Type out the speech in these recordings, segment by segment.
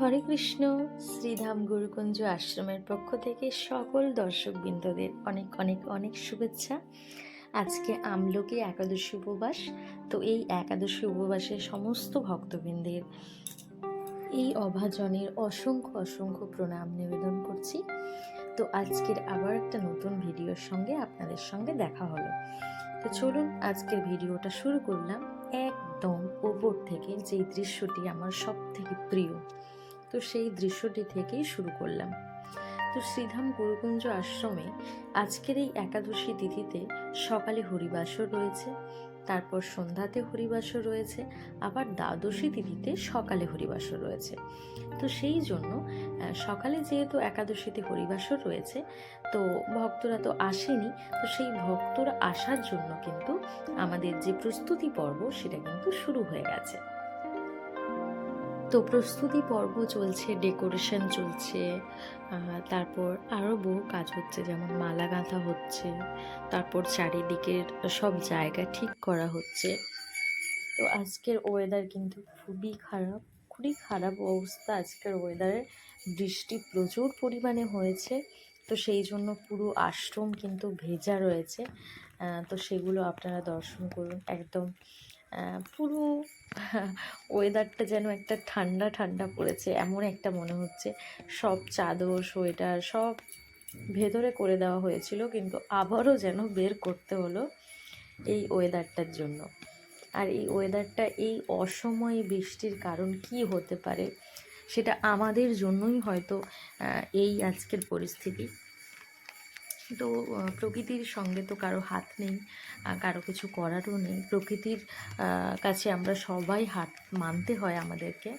হরে কৃষ্ণ। শ্রীধাম গুরুকুঞ্জ আশ্রমের পক্ষ থেকে সকল দর্শকবৃন্দদের অনেক অনেক অনেক শুভেচ্ছা। আজকে আমলকি একাদশী উপবাস। তো এই একাদশী উপবাসে সমস্ত ভক্তবৃন্দের এই অভাজনের অসংখ্য অসংখ্য প্রণাম নিবেদন করছি। তো আজকের আবার একটা নতুন ভিডিওর সঙ্গে আপনাদের সঙ্গে দেখা হলো। তো চলুন আজকের ভিডিওটা শুরু করলাম। একদম ওপর থেকে যে দৃশ্যটি আমার সব থেকে প্রিয়। তো সেই দৃশ্যটি থেকেই শুরু করলাম। তো শ্রীধাম গুরুকুঞ্জ আশ্রমে আজকের এই একাদশী তিথিতে সকালে হরিবাসও রয়েছে, তারপর সন্ধ্যাতে হরিবাসও রয়েছে, আবার দ্বাদশী তিথিতে সকালে হরিবাসর রয়েছে। তো সেই জন্য সকালে যেহেতু একাদশীতে হরিবাসও রয়েছে, তো ভক্তরা তো আসেনি, তো সেই ভক্তরা আসার জন্য কিন্তু আমাদের যে প্রস্তুতি পর্ব, সেটা কিন্তু শুরু হয়ে গেছে। তো প্রস্তুতি পর্ব চলছে ডেকোরেশন চলছে তারপর আরও বহু কাজ হচ্ছে, যেমন মালা গাঁথা হচ্ছে, তারপর চারিদিকের সব জায়গা ঠিক করা হচ্ছে। তো আজকের ওয়েদার কিন্তু খুবই খারাপ খুবই খারাপ অবস্থা। আজকের ওয়েদারে বৃষ্টি প্রচুর পরিমাণে হয়েছে, তো সেই জন্য পুরো আশ্রম কিন্তু ভেজা রয়েছে। তো সেগুলো আপনারা দর্শন করুন, একদম পুরো ওয়েদারটা যেন একটা ঠান্ডা ঠান্ডা পড়েছে, এমন একটা মনে হচ্ছে। সব চাদর, সোয়েটার সব ভেতরে করে দেওয়া হয়েছিল, কিন্তু আবারও যেন বের করতে হলো এই ওয়েদারটার জন্য। আর এই ওয়েদারটা এই অসময়ে বৃষ্টির কারণ কি হতে পারে, সেটা আমাদের জন্যই হয়তো এই আজকের পরিস্থিতি। তো প্রকৃতির সঙ্গে তো কারও হাত নেই কারও কিছু করারও নেই। প্রকৃতির কাছে আমরা সবাই হাত মানতে হয় আমাদেরকে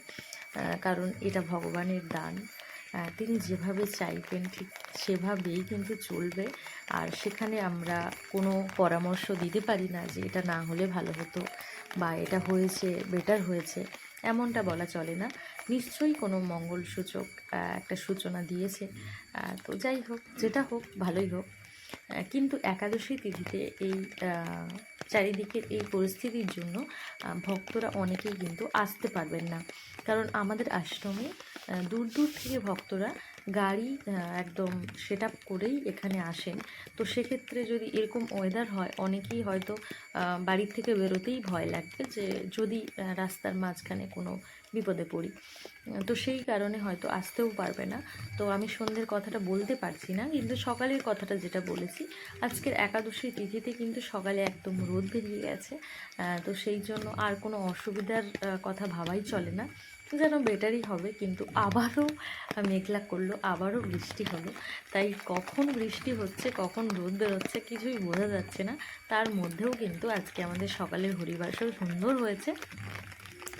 কারণ এটা ভগবানের দান। তিনি যেভাবে চাইবেন ঠিক সেভাবেই কিন্তু চলবে। আর সেখানে আমরা কোনো পরামর্শ দিতে পারি না যে এটা না হলে ভালো হতো বা এটা হয়েছে বেটার হয়েছে, এমনটা বলা চলে না। নিশ্চয়ই কোনো মঙ্গলসূচক একটা সূচনা দিয়েছে। তো যাই হোক, যেটা হোক, ভালোই হোক। কিন্তু একাদশী তিথিতে এই চারিদিকের এই পরিস্থিতির জন্য ভক্তরা অনেকেই কিন্তু আসতে পারবেন না। কারণ আমাদের আশ্রমে দূর দূর থেকে ভক্তরা গাড়ি একদম সেট আপ করেই এখানে আসেন। তো সেক্ষেত্রে যদি এরকম ওয়েদার হয়, অনেকেই হয়তো বাড়ির থেকে বেরোতেই ভয় লাগবে যে যদি রাস্তার মাঝখানে কোনো বিপদে পড়ি। তো সেই কারণে হয়তো আসতেও পারবে না। তো আমি সন্ধ্যের কথাটা বলতে পারছি না, কিন্তু সকালের কথাটা যেটা বলেছি, আজকের একাদশী তিথিতে কিন্তু সকালে একদম রোদ বেরিয়ে গেছে। তো সেই জন্য আর কোনো অসুবিধার কথা ভাবাই চলে না। যেন বেটারই হবে, কিন্তু আবারও মেঘলা করল, আবারও বৃষ্টি হলো। তাই কখন বৃষ্টি হচ্ছে, কখন রোদ বেরোচ্ছে কিছুই বোঝা যাচ্ছে না। তার মধ্যেও কিন্তু আজকে আমাদের সকালের হরিবাসও সুন্দর হয়েছে।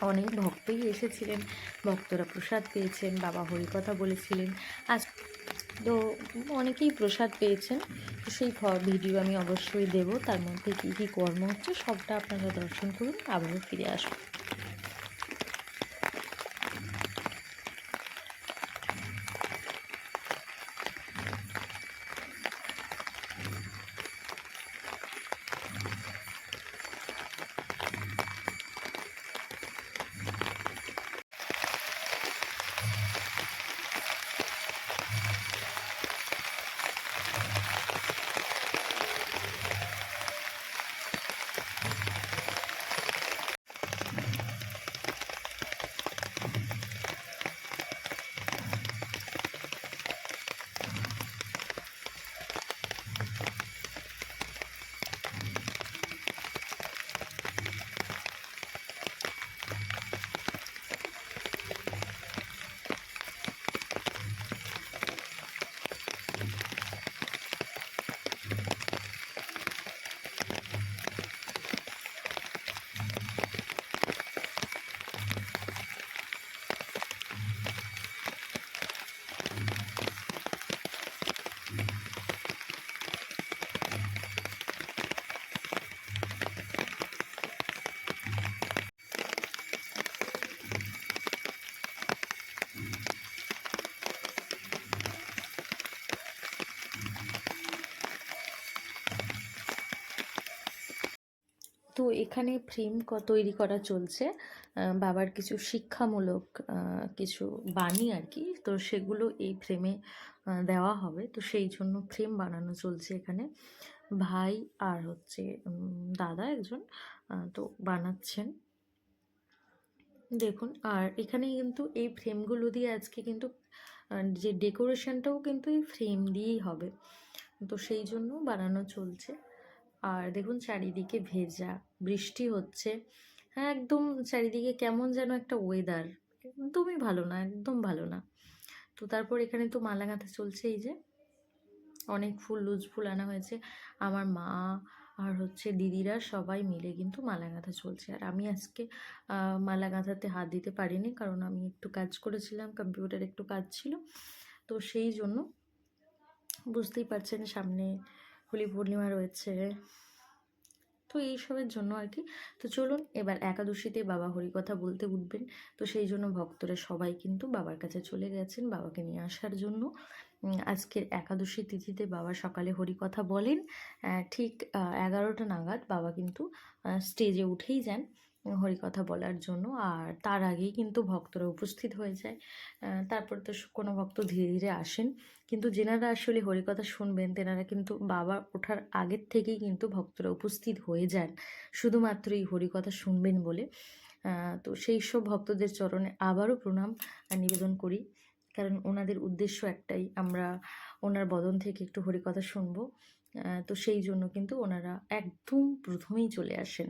অনেক ভক্তই এসেছিলেন, ভক্তরা প্রসাদ পেয়েছেন, বাবা হরিকথা বলেছিলেন। আজ তো অনেকেই প্রসাদ পেয়েছেন, তো সেই ভিডিও আমি অবশ্যই দেব, তার মধ্যে কী কী কর্ম হচ্ছে সবটা আপনারা দর্শন করুন, আবারও ফিরে আসুন এখানে ফ্রেম তৈরি করা চলছে। বাবার কিছু শিক্ষামূলক কিছু বাণী আর কি তো সেগুলো এই ফ্রেমে দেওয়া হবে। তো সেই জন্য ফ্রেম বানানো চলছে এখানে। ভাই আর হচ্ছে দাদা একজন তো বানাচ্ছেন। দেখুন, আর এখানে কিন্তু এই ফ্রেমগুলো দিয়ে আজকে কিন্তু যে ডেকোরেশনটাও কিন্তু এই ফ্রেম দিয়েই হবে। তো সেই জন্য বানানো চলছে। আর দেখুন চারিদিকে ভেজা, বৃষ্টি হচ্ছে। হ্যাঁ একদম চারিদিকে কেমন যেন একটা ওয়েদার একদমই ভালো না, একদম ভালো না। তো তারপর এখানে তো মালা গাঁথা চলছে এই যে। অনেক ফুল, লুজ ফুল আনা হয়েছে। আমার মা আর হচ্ছে দিদিরা সবাই মিলে কিন্তু মালা গাঁথা চলছে। আর আমি আজকে মালা গাঁথাতে হাত দিতে পারিনি কারণ আমি একটু কাজ করেছিলাম কম্পিউটার একটু কাজ ছিল। তো সেই জন্য বুঝতেই পারছেন সামনে হোলি পূর্ণিমা রয়েছে। তো এইসবের জন্য আর কি। তো চলুন এবার একাদশীতে বাবা হরি কথা বলতে উঠবেন। তো সেই জন্য ভক্তরা সবাই কিন্তু বাবার কাছে চলে গেছেন বাবাকে নিয়ে আসার জন্য। আজকের একাদশী তিথিতে বাবা সকালে হরি কথা বলেন ঠিক এগারোটা নাগাদ বাবা কিন্তু স্টেজে উঠেই যান। হরিকথা বলার জন্য। আর তার আগেই কিন্তু ভক্তরা উপস্থিত হয়ে যায়। তারপর তো কোনো ভক্ত ধীরে ধীরে আসেন। কিন্তু যেনারা আসলে হরিকথা শুনবেন, তেনারা কিন্তু বাবা ওঠার আগের থেকেই কিন্তু ভক্তরা উপস্থিত হয়ে যান। শুধুমাত্র এই হরিকথা শুনবেন বলে। তো সেই সব ভক্তদের চরণে আবারও প্রণাম নিবেদন করি। কারণ ওনাদের উদ্দেশ্য একটাই, আমরা ওনার বদন থেকে একটু হরিকথা শুনব। তো সেই জন্য কিন্তু ওনারা একদম প্রথমেই চলে আসেন।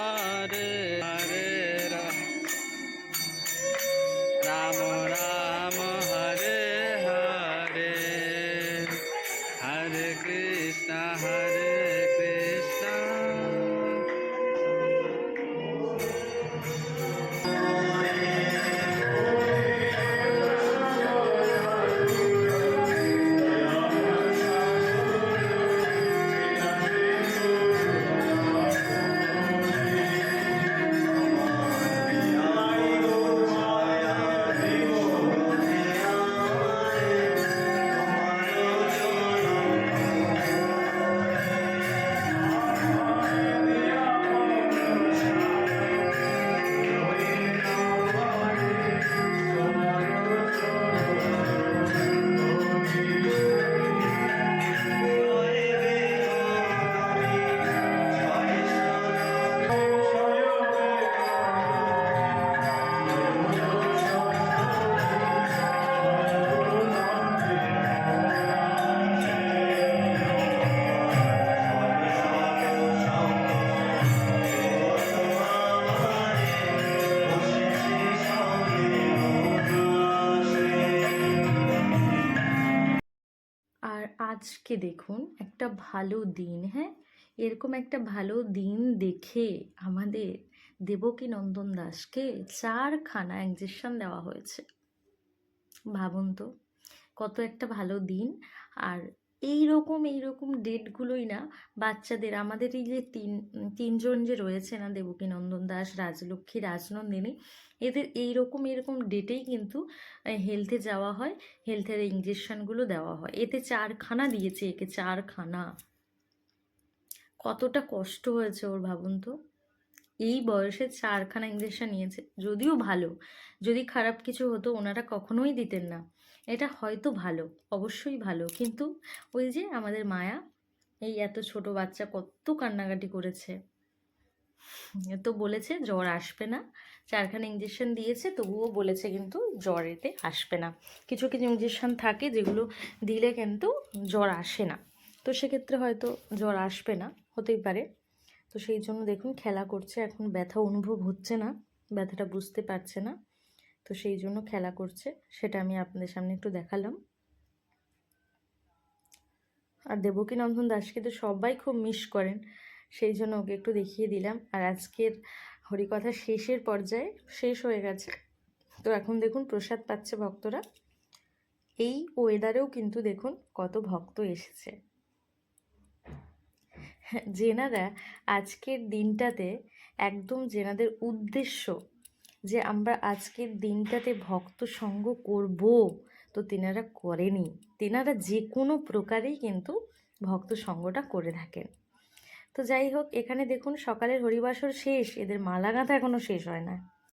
আজকে দেখুন, একটা ভালো দিন হ্যাঁ? এরকম একটা ভালো দিন দেখে আমাদের দেবকী নন্দন দাসকে চারখানা ইঞ্জেকশন দেওয়া হয়েছে। ভাবুন তো, কত একটা ভালো দিন। আর এই রকম এই রকম ডেটগুলোই না বাচ্চাদের। আমাদের এই যে তিন, তিনজন যে রয়েছে না দেবকী নন্দন দাস, রাজলক্ষ্মী, রাজনন্দিনী, এদের এই রকম এরকম ডেটেই কিন্তু হেলথে যাওয়া হয় হেলথের ইঞ্জেকশনগুলো দেওয়া হয়। এতে চারখানা দিয়েছে একে, চারখানা। কতটা কষ্ট হয়েছে ওর ভাবুন তো। এই বয়সে চারখানা ইঞ্জেকশন নিয়েছে, যদিও ভালো। যদি খারাপ কিছু হতো, ওনারা কখনোই দিতেন না। এটা হয়তো ভালো, অবশ্যই ভালো। কিন্তু ওই যে আমাদের মায়া, এই এত ছোট বাচ্চা কত কান্নাকাটি করেছে। তো বলেছে জ্বর আসবে না। চারখানা ইঞ্জেকশন দিয়েছে, তবুও বলেছে কিন্তু জ্বর এতে আসবে না। কিছু কিছু ইঞ্জেকশন থাকে যেগুলো দিলে কিন্তু জ্বর আসে না। তো সেক্ষেত্রে হয়তো জ্বর আসবে না, হতেই পারে। তো সেই জন্য দেখুন, খেলা করছে, এখন ব্যথা অনুভব হচ্ছে না, ব্যথাটা বুঝতে পারছে না। তো সেই জন্য খেলা করছে, সেটা আমি আপনাদের সামনে একটু দেখালাম। আর দেবকী নন্দন দাসকে তো সবাই খুব মিস করেন, সেই জন্য ওকে একটু দেখিয়ে দিলাম। আর আজকের হরিকথা শেষের পর্যায়ে শেষ হয়ে গেছে। তো এখন দেখুন প্রসাদ পাচ্ছে ভক্তরা। এই ওয়েদারেও কিন্তু দেখুন কত ভক্ত এসেছে। জেনারা আজকের দিনটাতে একদম জেনাদের উদ্দেশ্য যে আমরা আজকের দিনটাতে ভক্ত সঙ্গ করব, তো তেনারা করেনি। তেনারা যে কোনো প্রকারেই কিন্তু ভক্ত সঙ্গটা করে থাকেন। তো যাই হোক, এখানে দেখুন সকালের হরিবাসর শেষ, এদের মালা গাঁথা এখনও শেষ হয় না।